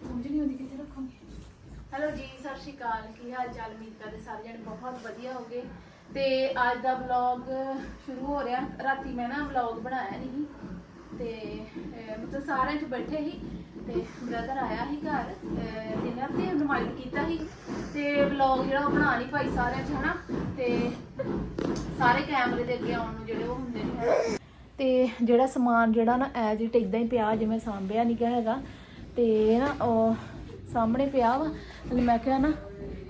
ਸਮਝ ਨਹੀਂ ਆਉਂਦੀ ਕਿੱਥੇ ਰੱਖਾਂਗੇ ਹੈਲੋ ਜੀ, ਸਤਿ ਸ਼੍ਰੀ ਅਕਾਲ। ਕੀ ਹਾਲ ਚਾਲ ਉਮੀਦ ਕਰਦੇ ਸਾਰੇ ਜਣੇ ਬਹੁਤ ਵਧੀਆ ਹੋਗੇ? ਤੇ ਅੱਜ ਦਾ ਵਲੌਗ ਸ਼ੁਰੂ ਹੋ ਰਿਹਾ। ਰਾਤੀ ਮੈਂ ਨਾ ਵਲੌਗ ਬਣਾਇਆ ਨਹੀਂ ਤੇ ਮਤਲਬ ਸਾਰਿਆਂ ਚ ਬੈਠੇ ਸੀ ਤੇ ਬ੍ਰਦਰ ਆਇਆ ਸੀ ਘਰ ਡਿਨਰ ਤੇ ਇਨਵਾਈਟ ਕੀਤਾ ਸੀ ਤੇ ਵਲੌਗ ਜਿਹੜਾ ਉਹ ਬਣਾ ਨਹੀਂ ਪਾਈ ਸਾਰਿਆਂ ਚ, ਹਨਾ ਤੇ ਸਾਰੇ ਕੈਮਰੇ ਦੇ ਅੱਗੇ ਆਉਣ ਨੂੰ ਜਿਹੜੇ ਉਹ ਹੁੰਦੇ ਨੇ ਹਨਾ। ਤੇ ਜਿਹੜਾ ਸਮਾਨ ਜਿਹੜਾ ਨਾ ਐਜ ਇਟ ਇਦਾਂ ਹੀ ਪਿਆ, ਜਿਵੇਂ ਸਾਂਭਿਆ ਨਹੀਂ ਗਿਆ ਹੈਗਾ ਤੇ ਨਾ, ਉਹ ਸਾਹਮਣੇ ਪਿਆ ਵਾ, ਤੇ ਮੈਂ ਕਿਹਾ ਨਾ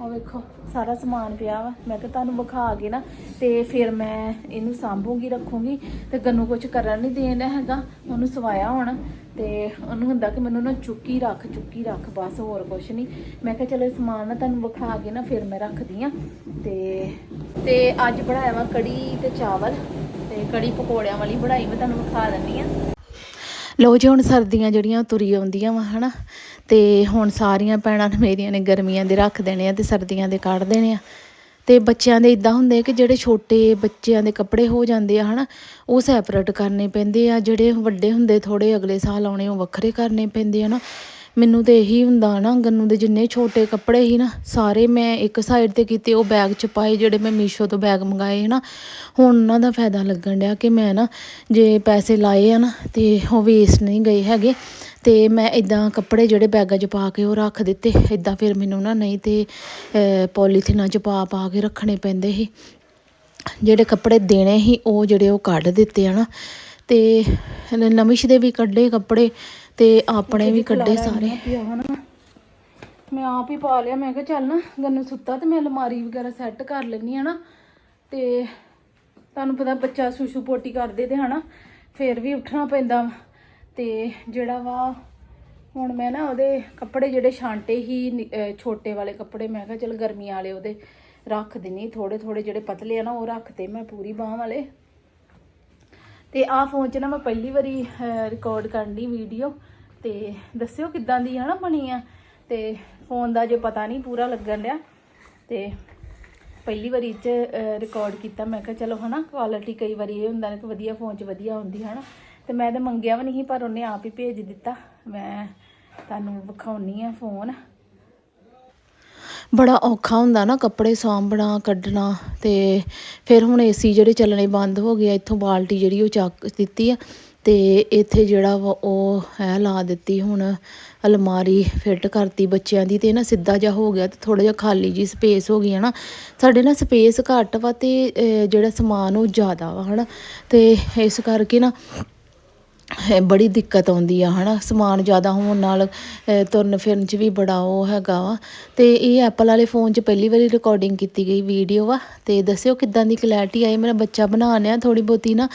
ਉਹ ਵੇਖੋ, ਸਾਰਾ ਸਮਾਨ ਪਿਆ ਵਾ। ਮੈਂ ਕਿਹਾ ਤੁਹਾਨੂੰ ਵਿਖਾ ਕੇ ਨਾ, ਤੇ ਫਿਰ ਮੈਂ ਇਹਨੂੰ ਸਾਂਭੂਗੀ, ਰੱਖੂਗੀ, ਤੇ ਗੰਨੂ ਕੁਝ ਕਰਨ ਨਹੀਂ ਦੇਣਾ ਹੈਗਾ। ਉਹਨੂੰ ਸਵਾਇਆ ਹੁਣ, ਤੇ ਉਹਨੂੰ ਹੁੰਦਾ ਕਿ ਮੈਨੂੰ ਨਾ ਚੁੱਕੀ ਰੱਖ ਚੁੱਕੀ ਰੱਖ, ਬਸ ਹੋਰ ਕੁਝ ਨਹੀਂ ਮੈਂ ਕਿਹਾ ਚਲੋ ਸਮਾਨ ਨਾ ਤੁਹਾਨੂੰ ਵਿਖਾ ਕੇ ਨਾ ਫਿਰ ਮੈਂ ਰੱਖਦੀ ਆ। ਤੇ ਤੇ ਅੱਜ ਬਣਾਇਆ ਵਾ ਕੜੀ ਤੇ ਚਾਵਲ, ਤੇ ਕੜੀ ਪਕੌੜਿਆਂ ਵਾਲੀ ਬਣਾਈ ਮੈਂ ਤੁਹਾਨੂੰ ਵਿਖਾ ਦਿੰਦੀ ਆ। ਲੋ ਜੀ, ਹੁਣ ਸਰਦੀਆਂ ਜਿਹੜੀਆਂ ਤੁਰੀ ਆਉਂਦੀਆਂ ਵਾ, ਹਨਾ? ਤੇ ਹੁਣ ਸਾਰੀਆਂ ਭੈਣਾਂ ਮੇਰੀਆਂ ਨੇ ਗਰਮੀਆਂ ਦੇ ਰੱਖ ਦੇਣੇ ਆ ਤੇ ਸਰਦੀਆਂ ਦੇ ਕੱਢ ਦੇਣੇ ਆ। ਤੇ ਬੱਚਿਆਂ ਦੇ ਇਦਾਂ ਹੁੰਦੇ ਕਿ ਜਿਹੜੇ ਛੋਟੇ ਬੱਚਿਆਂ ਦੇ ਕੱਪੜੇ ਹੋ ਜਾਂਦੇ ਆ, ਹਨਾ, ਉਹ ਸੈਪਰੇਟ ਕਰਨੇ ਪੈਂਦੇ ਆ, ਜਿਹੜੇ ਵੱਡੇ ਹੁੰਦੇ ਥੋੜੇ ਅਗਲੇ ਸਾਲ ਆਉਣੇ ਉਹ ਵੱਖਰੇ ਕਰਨੇ ਪੈਂਦੇ ਆ ਨਾ ਮੈਨੂੰ ਤਾਂ ਇਹੀ ਹੁੰਦਾ ਨਾ ਗੰਨੂ ਦੇ ਜਿੰਨੇ ਛੋਟੇ ਕੱਪੜੇ ਸੀ ਨਾ, ਸਾਰੇ ਮੈਂ ਇੱਕ ਸਾਈਡ ਤੇ ਕੀਤੇ, ਉਹ ਬੈਗ ਚ ਪਾਏ ਜਿਹੜੇ ਮੈਂ ਮੀਸ਼ੋ ਤੋਂ ਬੈਗ ਮੰਗਾਏ ਨਾ। ਹੁਣ ਉਹਨਾਂ ਦਾ ਫਾਇਦਾ ਲੱਗਣ ਡਿਆ ਕਿ ਮੈਂ ਨਾ ਜੇ ਪੈਸੇ ਲਾਏ ਆ ਨਾ ਤੇ ਉਹ ਵੇਸਟ ਨਹੀਂ ਗਏ ਹੈਗੇ। ਅਤੇ ਮੈਂ ਇੱਦਾਂ ਕੱਪੜੇ ਜਿਹੜੇ ਬੈਗਾਂ 'ਚ ਪਾ ਕੇ ਉਹ ਰੱਖ ਦਿੱਤੇ। ਇੱਦਾਂ ਫਿਰ ਮੈਨੂੰ ਨਾ ਨਹੀਂ ਤਾਂ ਪੋਲੀਥੀਨਾਂ 'ਚ ਪਾ ਪਾ ਕੇ ਰੱਖਣੇ ਪੈਂਦੇ ਸੀ। ਜਿਹੜੇ ਕੱਪੜੇ ਦੇਣੇ ਸੀ, ਉਹ ਜਿਹੜੇ ਉਹ ਕੱਢ ਦਿੱਤੇ ਹੈ ਨਾ। ਅਤੇ ਨਮਿਸ਼ ਦੇ ਵੀ ਕੱਢੇ ਕੱਪੜੇ। ਤੇ ਆਪਣੇ ਵੀ ਕੱਢੇ ਸਾਰੇ। ਮੈਂ ਆਪ ਹੀ ਪਾ ਲਿਆ ਮੈਂ ਕਿਹਾ ਚੱਲ ਨਾ ਗੰਨੂ ਸੁੱਤਾ ਤੇ ਮੈਂ ਅਲਮਾਰੀ ਵਗੈਰਾ ਸੈੱਟ ਕਰ ਲੈਣੀ ਆ ਨਾ। ਤੇ ਤੁਹਾਨੂੰ ਪਤਾ ਬੱਚਾ ਸੁਸ਼ੂ ਪੋਟੀ ਕਰਦੇ ਤੇ ਹਨਾ ਫੇਰ ਵੀ ਉੱਠਣਾ ਪੈਂਦਾ। ਤੇ ਜਿਹੜਾ ਵਾ ਹੁਣ ਮੈਂ ਨਾ ਉਹਦੇ ਕੱਪੜੇ ਜਿਹੜੇ ਛਾਂਟੇ ਹੀ ਛੋਟੇ ਵਾਲੇ ਕੱਪੜੇ ਮੈਂ ਕਿਹਾ ਚਲ ਗਰਮੀਆਂ ਵਾਲੇ ਉਹਦੇ ਰੱਖ ਦਿੰਨੀ ਥੋੜੇ ਥੋੜੇ ਜਿਹੜੇ ਪਤਲੇ ਆ ਨਾ ਉਹ ਰੱਖਤੇ ਮੈਂ ਪੂਰੀ ਬਾਹ ਵਾਲੇ। ਤੇ ਆਹ ਫੋਨ 'ਚ ਨਾ ਮੈਂ ਪਹਿਲੀ ਵਾਰੀ ਰਿਕਾਰਡ ਕਰਨ ਦੀ ਵੀਡੀਓ ਤੇ ਦੱਸਿਓ ਕਿੱਦਾਂ ਦੀ ਹਨਾ ਬਣੀ ਆ? ਤੇ ਫੋਨ ਦਾ ਜੇ ਪਤਾ ਨਹੀਂ ਪੂਰਾ ਲੱਗਣ ਲਿਆ ਤੇ ਪਹਿਲੀ ਵਾਰੀ ਚ ਰਿਕਾਰਡ ਕੀਤਾ। ਮੈਂ ਕਿਹਾ ਚਲੋ ਹਨਾ ਕੁਆਲਿਟੀ ਕਈ ਵਾਰੀ ਇਹ ਹੁੰਦਾ ਨੇ ਕਿ ਵਧੀਆ ਫੋਨ 'ਚ ਵਧੀਆ ਹੁੰਦੀ ਹਨਾ। ਤੇ ਮੈਂ ਤਾਂ ਮੰਗਿਆ ਵੀ ਨਹੀਂ ਪਰ ਉਹਨੇ ਆਪ ਹੀ ਭੇਜ ਦਿੱਤਾ। ਮੈਂ ਤੁਹਾਨੂੰ ਵਿਖਾਉਣੀ ਆ ਫੋਨ ਬੜਾ ਔਖਾ ਹੁੰਦਾ ਨਾ ਕੱਪੜੇ ਸਾਂਭਣਾ, ਕੱਢਣਾ ਤੇ ਫਿਰ ਹੁਣ ਏਸੀ ਜਿਹੜੇ ਚੱਲਣੇ ਬੰਦ ਹੋ ਗਏ ਇੱਥੋਂ ਬਾਲਟੀ ਜਿਹੜੀ ਉਹ ਚੱਕ ਦਿੱਤੀ ਆ ਤੇ ਇੱਥੇ ਜਿਹੜਾ ਵਾ ਉਹ ਹੈ ਲਾ ਦਿੱਤੀ ਹੁਣ ਅਲਮਾਰੀ ਫਿੱਟ ਕਰਤੀ ਬੱਚਿਆਂ ਦੀ ਤੇ ਨਾ ਸਿੱਧਾ ਜਿਹਾ ਹੋ ਗਿਆ ਤੇ ਥੋੜਾ ਜਿਹਾ ਖਾਲੀ ਜੀ ਸਪੇਸ ਹੋ ਗਈ ਹੈ ਨਾ। ਸਾਡੇ ਨਾ ਸਪੇਸ ਘੱਟ ਵਾ ਤੇ ਜਿਹੜਾ ਸਮਾਨ ਉਹ ਜ਼ਿਆਦਾ ਵਾ ਹਨਾ ਤੇ ਇਸ ਕਰਕੇ ਨਾ ਬੜੀ ਦਿੱਕਤ ਆਉਂਦੀ ਆ ਹੈ ਨਾ ਸਮਾਨ ਜ਼ਿਆਦਾ ਹੋਣ ਨਾਲ ਤੁਰਨ ਫਿਰਨ 'ਚ ਵੀ ਬੜਾ ਉਹ ਹੈਗਾ ਵਾ। ਅਤੇ ਇਹ ਐਪਲ ਵਾਲੇ ਫੋਨ 'ਚ ਪਹਿਲੀ ਵਾਰੀ ਰਿਕਾਰਡਿੰਗ ਕੀਤੀ ਗਈ ਵੀਡੀਓ ਵਾ। ਅਤੇ ਦੱਸਿਓ ਕਿੱਦਾਂ ਦੀ ਕਲੈਰਿਟੀ ਆਈ? ਮੇਰਾ ਬੱਚਾ ਬਣਾ ਲਿਆ ਥੋੜ੍ਹੀ ਬਹੁਤੀ ਨਾ।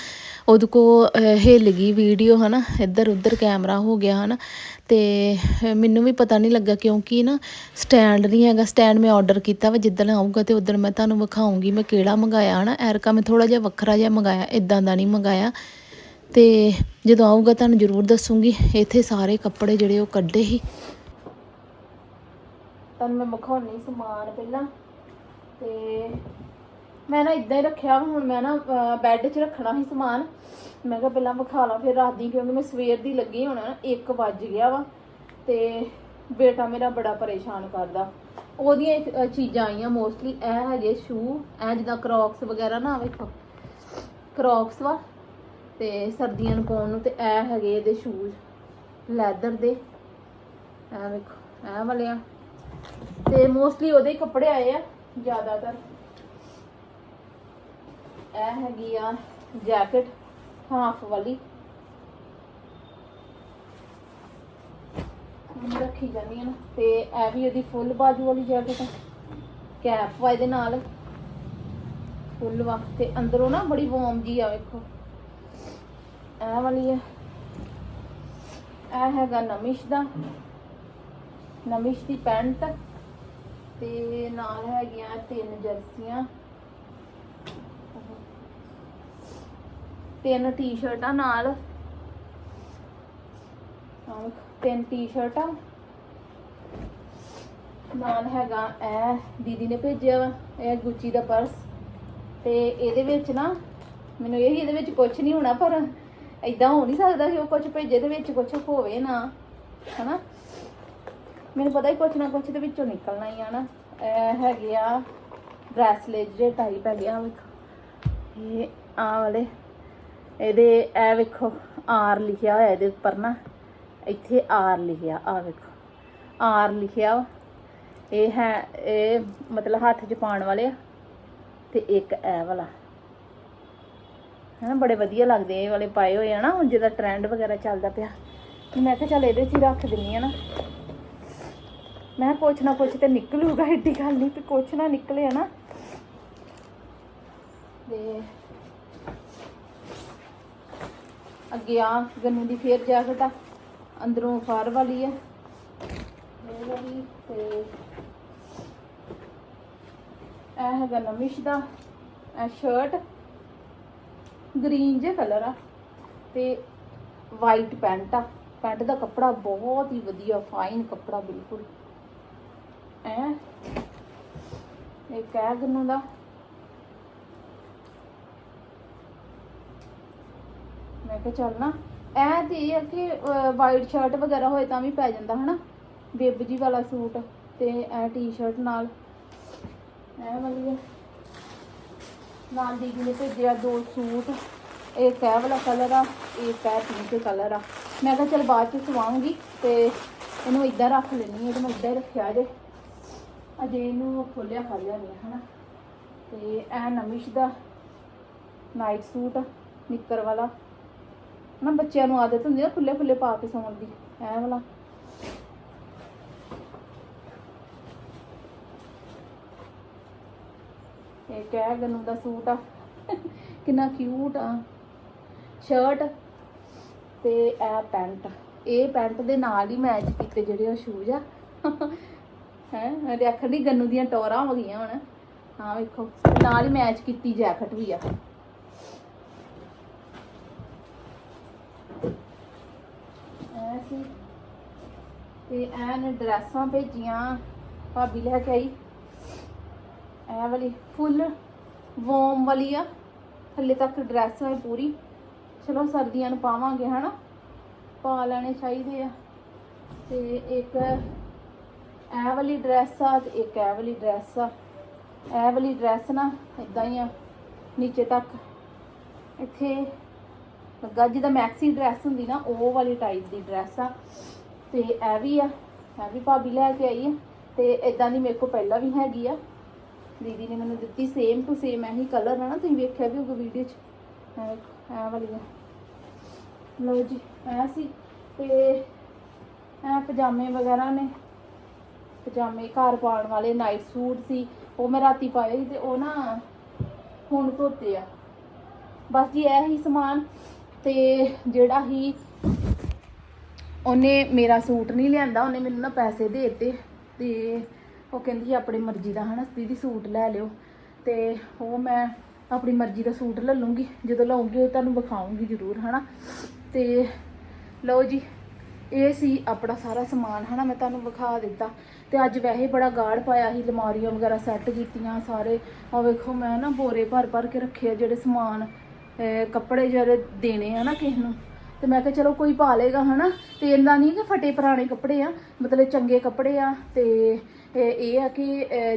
ਉਹਦੇ ਕੋ ਹਿੱਲ ਗਈ ਵੀਡੀਓ ਹੈ ਨਾ ਇੱਧਰ ਉੱਧਰ ਕੈਮਰਾ ਹੋ ਗਿਆ ਹੈ ਨਾ ਅਤੇ ਮੈਨੂੰ ਵੀ ਪਤਾ ਨਹੀਂ ਲੱਗਾ ਕਿਉਂਕਿ ਨਾ ਸਟੈਂਡ ਨਹੀਂ ਹੈਗਾ। ਸਟੈਂਡ ਮੈਂ ਆਰਡਰ ਕੀਤਾ ਵਾ, ਜਿੱਦਣ ਆਊਗਾ ਤੇ ਉਦੋਂ ਮੈਂ ਤੁਹਾਨੂੰ ਵਿਖਾਉਂਗੀ ਮੈਂ ਕਿਹੜਾ ਮੰਗਾਇਆ ਨਾ ਐਰਕਾ ਮੈਂ ਥੋੜ੍ਹਾ ਜਿਹਾ ਵੱਖਰਾ ਜਿਹਾ ਮੰਗਾਇਆ ਇਦਾਂ ਦਾ ਨਹੀਂ ਮੰਗਾਇਆ। ਤੇ ਜਦੋਂ ਆਊਗਾ ਤੁਹਾਨੂੰ ਜ਼ਰੂਰ ਦੱਸੂਗੀ। ਇੱਥੇ ਸਾਰੇ ਕੱਪੜੇ ਜਿਹੜੇ ਉਹ ਕੱਢੇ ਸੀ। ਤੁਹਾਨੂੰ ਮੈਂ ਵਿਖਾਉਣੀ ਸਮਾਨ ਪਹਿਲਾਂ। ਤੇ ਮੈਂ ਨਾ ਇਦਾਂ ਹੀ ਰੱਖਿਆ ਵਾ, ਹੁਣ ਮੈਂ ਨਾ ਬੈੱਡ 'ਚ ਰੱਖਣਾ ਸੀ ਸਮਾਨ। ਮੈਂ ਕਿਹਾ ਪਹਿਲਾਂ ਵਿਖਾ ਲਾਂ ਫਿਰ ਰਾਤ ਦੀ ਕਿਉਂਕਿ ਮੈਂ ਸਵੇਰ ਦੀ ਲੱਗੀ ਹੁਣ 1 ਵੱਜ ਗਿਆ ਵਾ। ਤੇ ਬੇਟਾ ਮੇਰਾ ਬੜਾ ਪਰੇਸ਼ਾਨ ਕਰਦਾ। ਉਹਦੀਆਂ ਚੀਜ਼ਾਂ ਆਈਆਂ ਮੋਸਟਲੀ ਇਹ ਹੈਗੇ ਸ਼ੂ ਇਹ ਜਿੱਦਾਂ ਕ੍ਰੌਕਸ ਵਗੈਰਾ ਨਾ ਵੇਖੋ। ਕ੍ਰੌਕਸ ਵਾ। ਤੇ ਸਰਦੀਆਂ ਨੂੰ ਪਾਉਣ ਨੂੰ ਤੇ ਇਹ ਹੈਗੇ ਇਹਦੇ ਸ਼ੂਜ਼ ਲੈਦਰ ਦੇ। ਇਹ ਵੇਖੋ, ਇਹ ਵਾਲੇ ਆ। ਤੇ ਮੋਸਟਲੀ ਉਹਦੇ ਕੱਪੜੇ ਆਏ ਆ, ਜ਼ਿਆਦਾਤਰ। ਇਹ ਹੈਗੀ ਆ ਜੈਕਟ ਹਾਫ ਵਾਲੀ। ਰੱਖੀ ਜਾਂਦੀ ਹੈ ਨਾ, ਤੇ ਇਹ ਵੀ ਉਹਦੀ ਫੁੱਲ ਬਾਜੂ ਵਾਲੀ ਜੈਕਟ ਆ। ਕੈਪ ਵਾ ਇਹਦੇ ਨਾਲ। ਫੁੱਲ ਵਾ, ਤੇ ਅੰਦਰੋਂ ਨਾ ਬੜੀ ਵਾਰਮ ਜੀ ਆ, ਵੇਖੋ। ਇਹ ਵਾਲੀ ਹੈ। ਇਹ ਹੈਗਾ ਨਮਿਸ਼ ਦਾ। ਨਮਿਸ਼ ਦੀ ਪੈਂਟ ਤੇ ਨਾਲ ਹੈਗੀਆਂ ਤਿੰਨ ਜਰਸੀਆਂ। ਤਿੰਨ ਟੀ-ਸ਼ਰਟਾਂ ਨਾਲ। ਤਿੰਨ ਟੀ-ਸ਼ਰਟਾਂ। ਨਾਲ ਹੈਗਾ ਇਹ, ਦੀਦੀ ਨੇ ਭੇਜਿਆ ਵਾ, ਇਹ ਗੁੱਚੀ ਦਾ ਪਰਸ। ਤੇ ਇਹਦੇ ਵਿੱਚ ਨਾ, ਮੈਨੂੰ ਇਹ ਇਹਦੇ ਵਿੱਚ ਕੁਝ ਨਹੀਂ ਹੋਣਾ ਪਰ ਐਦਾਂ ਹੋ ਨਹੀਂ ਸਕਦਾ ਕਿ ਉਹ ਕੁਝ ਭੇਜੇ ਦੇ ਵਿੱਚ ਕੁਝ ਹੋਵੇ ਨਾ, ਹਨਾ? ਮੈਨੂੰ ਪਤਾ ਹੀ ਕੁਝ ਨਾ ਕੁਝ ਦੇ ਵਿੱਚੋਂ ਨਿਕਲਣਾ ਹੀ ਆ ਨਾ। ਇਹ ਹੈਗੇ ਆ ਬ੍ਰੈਸਲੇਟ ਜਿਹੜੇ ਟਾਈਪ ਹੈਗੇ ਆ, ਵੇਖੋ। ਇਹ ਆ ਵਾਲੇ, ਇਹਦੇ, ਇਹ ਵੇਖੋ, ਆਰ ਲਿਖਿਆ ਹੋਇਆ ਇਹਦੇ ਉੱਪਰ ਨਾ। ਇੱਥੇ ਆਰ ਲਿਖਿਆ ਆ ਵੇਖੋ। ਆਰ ਲਿਖਿਆ ਇਹ ਹੈ, ਇਹ ਮਤਲਬ ਹੱਥ 'ਚ ਪਾਉਣ ਵਾਲੇ ਆ। ਤੇ ਇੱਕ ਇਹ ਵਾਲਾ। ਹਨਾ ਬੜੇ ਵਧੀਆ ਲੱਗਦੇ ਇਹ ਵਾਲੇ ਪਾਏ ਹੋਏ ਆ ਨਾ, ਹੁਣ ਜਿਹਦਾ ਟ੍ਰੈਂਡ ਵਗੈਰਾ ਚੱਲਦਾ ਪਿਆ। ਮੈਂ ਕਿਹਾ ਚੱਲ ਇਹਦੇ 'ਚ ਹੀ ਰੱਖ ਦਿੰਨੀ ਆ ਨਾ। ਮੈਂ ਕਿਹਾ ਕੁਛ ਨਾ ਕੁਛ ਤੇ ਨਿਕਲੂਗਾ, ਏਡੀ ਗੱਲ ਨਹੀਂ ਤੇ ਕੁਛ ਨਾ ਨਿਕਲੇ ਨਾ ਤੇ ਅੱਗੇ ਆ, ਗੰਨੂ ਦੀ ਫੇਰ ਜੈਕਟ ਆ, ਅੰਦਰੋਂ ਫਾਰ ਵਾਲੀ ਆ। ਇਹ ਵਾਲੀ ਤੇ ਇਹ ਹੈਗਾ ਨਮਿਸ਼ ਦਾ, ਇਹ ਸ਼ਰਟ ਗ੍ਰੀਨ ਜੇ ਕਲਰ ਆ ਤੇ ਵਾਈਟ ਪੈਂਟ ਆ। ਪੈਂਟ ਦਾ ਕੱਪੜਾ ਬਹੁਤ ਹੀ ਵਧੀਆ ਫਾਈਨ ਕੱਪੜਾ ਬਿਲਕੁਲ। ਐ ਇਹ ਕਹਿ ਗੰਨੂ ਦਾ? ਮੈਂ ਕਿਹਾ ਚੱਲ ਨਾ, ਇਹ ਤੇ ਇਹ ਆ ਕਿ ਵਾਈਟ ਸ਼ਰਟ ਵਗੈਰਾ ਹੋਏ ਤਾਂ ਵੀ ਪੈ ਜਾਂਦਾ, ਹਨਾ? ਬੇਬ ਜੀ ਵਾਲਾ ਸੂਟ ਤੇ ਇਹ ਟੀ-ਸ਼ਰਟ ਨਾਲ। ਇਹ ਵਧੀਆ ਨਾਲ ਦੀਦੀ ਨੇ ਭੇਜਿਆ ਦੋ ਸੂਟ। ਇੱਕ ਇਹ ਵਾਲਾ ਕਲਰ ਆ, ਇਹ ਇਹ ਪਿੰਕ ਕਲਰ ਆ। ਮੈਂ ਕਿਹਾ ਚਲ ਬਾਅਦ ਚ ਸਵਾਉਂਗੀ ਤੇ ਇਹਨੂੰ ਇਦਾਂ ਰੱਖ ਲੈਣੀ ਹੈ ਤੇ ਮੈਂ ਇਦਾਂ ਹੀ ਰੱਖਿਆ ਜੇ। ਅਜੇ ਇਹਨੂੰ ਖੋਲਿਆ ਖਾਲਿਆ ਨਹੀਂ, ਹਨਾ। ਤੇ ਇਹ ਨਮਿਸ਼ ਦਾ ਨਾਈਟ ਸੂਟ ਨਿੱਕਰ ਵਾਲਾ। ਨਾ ਬੱਚਿਆਂ ਨੂੰ ਆਦਤ ਹੁੰਦੀ ਆ ਖੁੱਲੇ ਖੁੱਲੇ ਪਾ ਕੇ ਸੌਣ ਦੀ ਇਹ ਵਾਲਾ। ਇਹ ਕਹਿ ਗਨੂ ਦਾ ਸੂਟ ਆ। ਕਿੰਨਾ ਕਿਊਟ ਆ। ਸ਼ਰਟ ਤੇ ਇਹ ਪੈਂਟ। ਇਹ ਪੈਂਟ ਦੇ ਨਾਲ ਹੀ ਮੈਚ ਕੀਤੇ ਜਿਹੜੇ ਉਹ ਸ਼ੂਜ਼ ਆ। ਹੈ, ਮੈਂ ਤੇ ਆਖਣ ਦੀ ਗੰਨੂ ਦੀਆਂ ਟੋਰਾਂ ਹੋ ਗਈਆਂ ਹੁਣ। ਹਾਂ, ਵੇਖੋ। ਨਾਲ ਹੀ ਮੈਚ ਕੀਤੀ ਜੈਕਟ ਵੀ ਆ। ਐ ਤੇ ਐ ਡਰੈਸਾਂ ਭੇਜੀਆਂ। ਭਾਬੀ ਲੈ ਕੇ ਆਈ। ਇਹ ਵਾਲੀ ਫੁੱਲ ਵੋਮ ਵਾਲੀ ਆ। ਥੱਲੇ ਤੱਕ ਡਰੈਸ ਹੈ ਪੂਰੀ। ਚਲੋ ਸਰਦੀਆਂ ਨੂੰ ਪਾਵਾਂਗੇ, ਹਨਾ? ਪਾ ਲੈਣੇ ਚਾਹੀਦੇ ਆ। ਤੇ ਇੱਕ ਇਹ ਵਾਲੀ ਡਰੈਸ ਆ ਤੇ ਇੱਕ ਇਹ ਵਾਲੀ ਡਰੈਸ ਆ। ਇਹ ਵਾਲੀ ਡਰੈਸ ਨਾ ਇਦਾਂ ਹੀ ਆ, ਨੀਚੇ ਤੱਕ। ਇੱਥੇ ਲੱਗਾ ਜਿਹਦਾ ਮੈਕਸੀ ਡਰੈਸ ਹੁੰਦੀ ਨਾ, ਉਹ ਵਾਲੀ ਟਾਈਪ ਦੀ ਡਰੈਸ ਆ। ਤੇ ਇਹ ਵੀ ਆ ਇਹ ਵੀ ਭਾਬੀ ਲੈ ਕੇ ਆਈ ਆ। ਤੇ ਇਦਾਂ ਦੀ ਮੇਰੇ ਕੋਲ ਪਹਿਲਾਂ ਵੀ ਹੈਗੀ ਆ। ਦੀਦੀ ਨੇ ਮੈਨੂੰ ਦਿੱਤੀ ਸੇਮ ਟੂ ਸੇਮ ਇਹੀ ਕਲਰ ਹੈ ਨਾ, ਤੁਸੀਂ ਵੇਖਿਆ ਵੀ ਹੋਊਗਾ ਵੀਡੀਓ 'ਚ। ਇਹ ਵਾਲੀ ਆ ਲਓ ਜੀ ਇਹ ਸੀ। ਤੇ ਇਹ ਪਜਾਮੇ ਵਗੈਰਾ ਨੇ। ਪਜਾਮੇ ਘਰ ਪਾਉਣ ਵਾਲੇ ਨਾਈਟ ਸੂਟ ਸੀ, ਉਹ ਮੈਂ ਰਾਤੀ ਪਾਏ ਸੀ ਤੇ ਉਹ ਨਾ ਹੁਣ ਧੋਤੇ ਆ। ਬਸ ਜੀ ਇਹ ਹੀ ਸਮਾਨ ਤੇ ਜਿਹੜਾ ਹੀ ਉਹਨੇ ਮੇਰਾ ਸੂਟ ਨਹੀਂ ਲਿਆਂਦਾ, ਉਹਨੇ ਮੈਨੂੰ ਨਾ ਪੈਸੇ ਦੇ ਦਿੱਤੇ ਤੇ ਉਹ ਕਹਿੰਦੀ ਸੀ ਆਪਣੀ ਮਰਜ਼ੀ ਦਾ ਹਨਾ ਦੀਦੀ ਸੂਟ ਲੈ ਲਿਓ। ਤੇ ਉਹ ਮੈਂ ਆਪਣੀ ਮਰਜ਼ੀ ਦਾ ਸੂਟ ਲੈ ਲੂੰਗੀ, ਜਦੋਂ ਲਾਉਂਗੀ ਉਹ ਤੁਹਾਨੂੰ ਵਿਖਾਉਂਗੀ ਜ਼ਰੂਰ, ਹਨਾ। ਤੇ ਲਓ ਜੀ, ਇਹ ਸੀ ਆਪਣਾ ਸਾਰਾ ਸਮਾਨ, ਹਨਾ, ਮੈਂ ਤੁਹਾਨੂੰ ਵਿਖਾ ਦਿੱਤਾ। ਤੇ ਅੱਜ ਵੈਸੇ ਬੜਾ ਗਾੜ ਪਾਇਆ ਸੀ ਲਮਾਰੀਆਂ ਵਗੈਰਾ ਸੈੱਟ ਕੀਤੀਆਂ ਸਾਰੇ। ਆ ਵੇਖੋ, ਮੈਂ ਨਾ ਬੋਰੇ ਭਰ ਭਰ ਕੇ ਰੱਖੇ ਆ, ਜਿਹੜੇ ਸਮਾਨ ਕੱਪੜੇ ਜਿਹੜੇ ਦੇਣੇ ਆ ਨਾ ਕਿਸੇ ਨੂੰ। ਤੇ ਮੈਂ ਕਿਹਾ, ਚਲੋ, ਕੋਈ ਪਾ ਲੇਗਾ ਹਨਾ? ਤੇ ਇੰਨਾ ਨਹੀਂ ਕਿ ਫਟੇ ਪੁਰਾਣੇ ਕੱਪੜੇ ਆ, ਮਤਲਬ ਚੰਗੇ ਕੱਪੜੇ ਆ, ਤੇ ਇਹ ਇਹ ਆ ਕਿ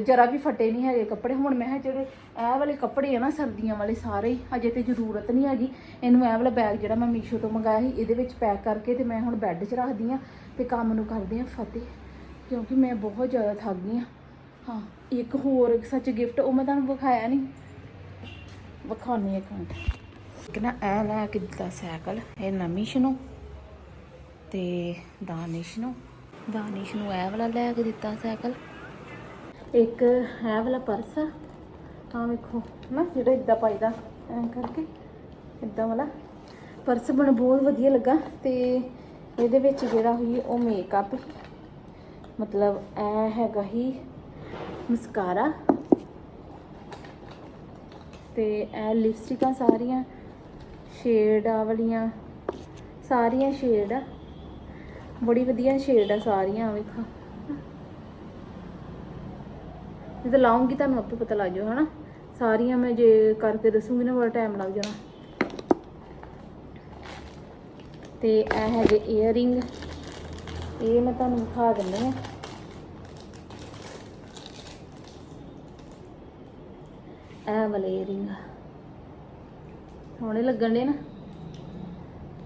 ਜਰਾ ਵੀ ਫਟੇ ਨਹੀਂ ਹੈਗੇ ਕੱਪੜੇ। ਹੁਣ ਮੈਂ ਕਿਹਾ ਜਿਹੜੇ ਇਹ ਵਾਲੇ ਕੱਪੜੇ ਆ ਨਾ, ਸਰਦੀਆਂ ਵਾਲੇ ਸਾਰੇ ਹੀ ਅਜੇ ਤੇ ਜ਼ਰੂਰਤ ਨਹੀਂ ਹੈਗੀ। ਇਹਨੂੰ ਇਹ ਵਾਲਾ ਬੈਗ ਜਿਹੜਾ ਮੈਂ ਮੀਸ਼ੋ ਤੋਂ ਮੰਗਾਇਆ ਸੀ, ਇਹਦੇ ਵਿੱਚ ਪੈਕ ਕਰਕੇ ਤੇ ਮੈਂ ਹੁਣ ਬੈੱਡ 'ਚ ਰੱਖਦੀ ਆ ਤੇ ਕੰਮ ਨੂੰ ਕਰਦੇ ਆ ਫਤਿਹ। ਕਿਉਂਕਿ ਮੈਂ ਬਹੁਤ ਜ਼ਿਆਦਾ ਥੱਕ ਗਈ ਆ ਹਾਂ, ਇੱਕ ਹੋਰ ਸੱਚ ਗਿਫਟ ਉਹ ਮੈਂ ਤੁਹਾਨੂੰ ਵਿਖਾਇਆ ਨਹੀਂ। ਵਿਖਾਉਣੀ ਇੱਕ ਮਿੰਟ। ਇੱਕ ਨਾ ਇਹ ਲੈ ਕੇ ਦਿੱਤਾ ਸਾਈਕਲ, ਇਹ ਨਮਿਸ਼ ਨੂੰ ਤੇ ਦਾਨਿਸ਼ ਨੂੰ ਦਾਨਿਸ਼ ਨੂੰ ਇਹ ਵਾਲਾ ਲੈ ਕੇ ਦਿੱਤਾ ਸਾਈਕਲ। ਇੱਕ ਇਹ ਵਾਲਾ ਪਰਸ ਆ। ਆਹ ਵੇਖੋ, ਨਾ ਜਿਹੜਾ ਇਦਾਂ ਪਾਈਦਾ, ਐਂ ਕਰਕੇ ਇਦਾਂ ਵਾਲਾ। ਪਰਸ ਬਣ ਬਹੁਤ ਵਧੀਆ ਲੱਗਾ ਤੇ ਇਹਦੇ ਵਿੱਚ ਜਿਹੜਾ ਹੋਈ ਉਹ ਮੇਕਅਪ ਮਤਲਬ ਇਹ ਹੈਗਾ ਹੀ ਮਸਕਾਰਾ ਤੇ ਇਹ ਲਿਪਸਟਿਕਾਂ ਸਾਰੀਆਂ ਸ਼ੇਡ ਆ ਵਾਲੀਆਂ, ਸਾਰੀਆਂ ਸ਼ੇਡ ਆ। ਬੜੀ ਵਧੀਆ ਸ਼ੇਡ ਆ ਸਾਰੀਆਂ, ਵੇਖੋ। ਜਦੋਂ ਲਾਉਂਗੀ ਤੁਹਾਨੂੰ ਆਪੇ ਪਤਾ ਲੱਗ ਜਾਊ, ਹਨਾ? ਸਾਰੀਆਂ ਮੈਂ ਜੇ ਕਰਕੇ ਦੱਸੂਗੀ ਨਾ, ਬੜਾ ਟਾਈਮ ਲੱਗ ਜਾਣਾ। ਤੇ ਇਹ ਹੈਗੇ ਈਅਰਿੰਗ ਇਹ ਮੈਂ ਤੁਹਾਨੂੰ ਦਿਖਾ ਦਿੰਦੀ ਆ ਇਹ ਵਾਲੇ ਈਅਰਿੰਗ ਸੋਹਣੇ ਲੱਗਣ ਦੇ ਨਾ।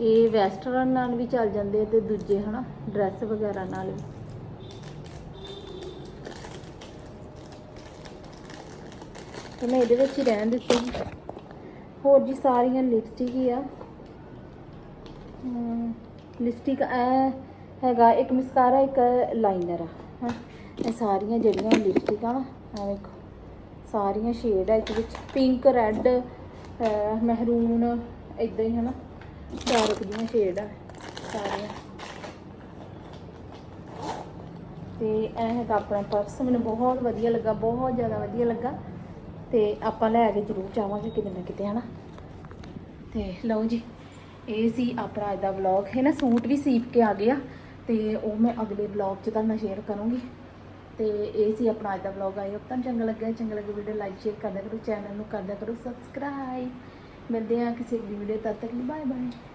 ਇਹ ਵੈਸਟਰਨ ਨਾਲ ਵੀ ਚੱਲ ਜਾਂਦੇ ਆ ਤੇ ਦੂਜੇ, ਹਨਾ ਡਰੈਸ ਵਗੈਰਾ ਨਾਲ ਵੀ। ਤੇ ਮੈਂ ਇਹਦੇ ਵਿੱਚ ਹੀ ਰਹਿਣ ਦਿੱਤੀ। ਹੋਰ ਜੀ ਸਾਰੀਆਂ ਲਿਪਸਟਿਕ ਹੀ ਆ। ਲਿਪਸਟਿਕ ਇਹ ਹੈਗਾ ਇੱਕ ਮਸਕਾਰਾ ਇੱਕ ਲਾਈਨਰ ਆ ਹਾਂ ਇਹ ਸਾਰੀਆਂ ਜਿਹੜੀਆਂ ਲਿਪਸਟਿਕ ਆ ਨਾ ਆ ਵੇਖੋ। ਸਾਰੀਆਂ ਸ਼ੇਡ ਆ ਇਹਦੇ ਵਿੱਚ ਪਿੰਕ ਰੈੱਡ ਮਹਿਰੂਨ ਇਦਾਂ ਹੀ, ਹਨਾ। ਚਾਰ ਦੀਆਂ ਸ਼ੇਡ ਆ, ਸਾਰੀਆਂ। ਤੇ ਇਹ ਹੈਗਾ ਆਪਣਾ ਪਰਸ ਮੈਨੂੰ ਬਹੁਤ ਵਧੀਆ ਲੱਗਾ, ਬਹੁਤ ਜ਼ਿਆਦਾ ਵਧੀਆ ਲੱਗਾ। ਤੇ ਆਪਾਂ ਲੈ ਕੇ ਜ਼ਰੂਰ ਜਾਵਾਂਗੇ ਕਿਤੇ ਨਾ ਕਿਤੇ, ਹਨਾ? ਤੇ ਲਓ ਜੀ, ਇਹ ਸੀ ਆਪਣਾ ਅੱਜ ਦਾ ਵਲੌਗ ਹੈ ਨਾ ਸੂਟ ਵੀ ਸੀਪ ਕੇ ਆ ਗਿਆ, ਤੇ ਉਹ ਮੈਂ ਅਗਲੇ ਵਲੌਗ 'ਚ ਤੁਹਾਨੂੰ ਸ਼ੇਅਰ ਕਰੂੰਗੀ। ਤੇ ਇਹ ਸੀ ਆਪਣਾ ਅੱਜ ਦਾ ਵਲੌਗ ਆਈ ਹੋਪ ਤੁਹਾਨੂੰ ਚੰਗਾ ਲੱਗਿਆ। ਚੰਗਾ ਲੱਗੇ ਵੀਡੀਓ ਲਾਈਕ ਸ਼ੇਅਰ ਕਰਦਿਆ ਕਰੋ ਚੈਨਲ ਨੂੰ ਕਰਦਿਆ ਕਰੋ ਸਬਸਕ੍ਰਾਈਬ ਮਿਲਦੇ ਹਾਂ ਕਿਸੇ ਅਗਲੀ ਵੀਡੀਓ ਤਦ ਤੱਕ ਲਈ ਬਾਏ ਬਾਏ